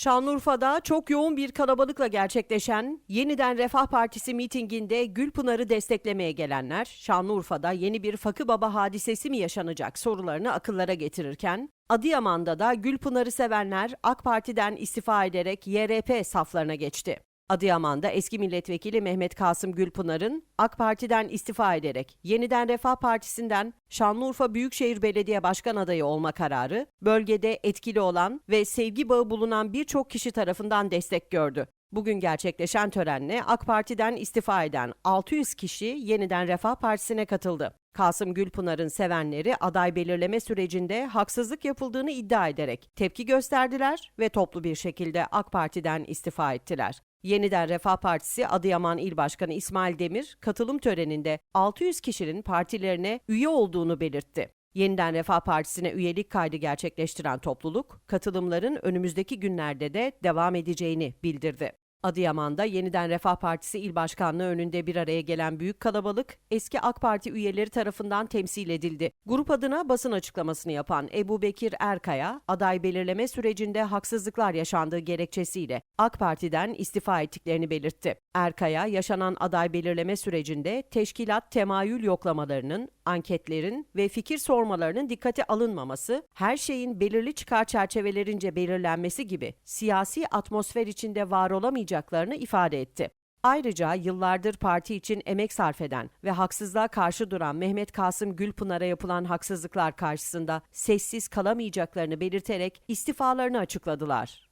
Şanlıurfa'da çok yoğun bir kalabalıkla gerçekleşen Yeniden Refah Partisi mitinginde Gülpınar'ı desteklemeye gelenler, Şanlıurfa'da yeni bir Fakı Baba hadisesi mi yaşanacak sorularını akıllara getirirken, Adıyaman'da da Gülpınar'ı sevenler AK Parti'den istifa ederek YRP saflarına geçti. Adıyaman'da eski milletvekili Mehmet Kasım Gülpınar'ın AK Parti'den istifa ederek Yeniden Refah Partisi'nden Şanlıurfa Büyükşehir Belediye Başkan adayı olma kararı bölgede etkili olan ve sevgi bağı bulunan birçok kişi tarafından destek gördü. Bugün gerçekleşen törenle AK Parti'den istifa eden 600 kişi Yeniden Refah Partisi'ne katıldı. Kasım Gülpınar'ın sevenleri aday belirleme sürecinde haksızlık yapıldığını iddia ederek tepki gösterdiler ve toplu bir şekilde AK Parti'den istifa ettiler. Yeniden Refah Partisi Adıyaman İl Başkanı İsmail Demir katılım töreninde 600 kişinin partilerine üye olduğunu belirtti. Yeniden Refah Partisi'ne üyelik kaydı gerçekleştiren topluluk, katılımların önümüzdeki günlerde de devam edeceğini bildirdi. Adıyaman'da Yeniden Refah Partisi İl Başkanlığı önünde bir araya gelen büyük kalabalık eski AK Parti üyeleri tarafından temsil edildi. Grup adına basın açıklamasını yapan Ebu Bekir Erkaya, aday belirleme sürecinde haksızlıklar yaşandığı gerekçesiyle AK Parti'den istifa ettiklerini belirtti. Erkaya, yaşanan aday belirleme sürecinde teşkilat temayül yoklamalarının, anketlerin ve fikir sormalarının dikkate alınmaması, her şeyin belirli çıkar çerçevelerince belirlenmesi gibi siyasi atmosfer içinde var olamayacaklarını ifade etti. Ayrıca yıllardır parti için emek sarf eden ve haksızlığa karşı duran Mehmet Kasım Gülpınar'a yapılan haksızlıklar karşısında sessiz kalamayacaklarını belirterek istifalarını açıkladılar.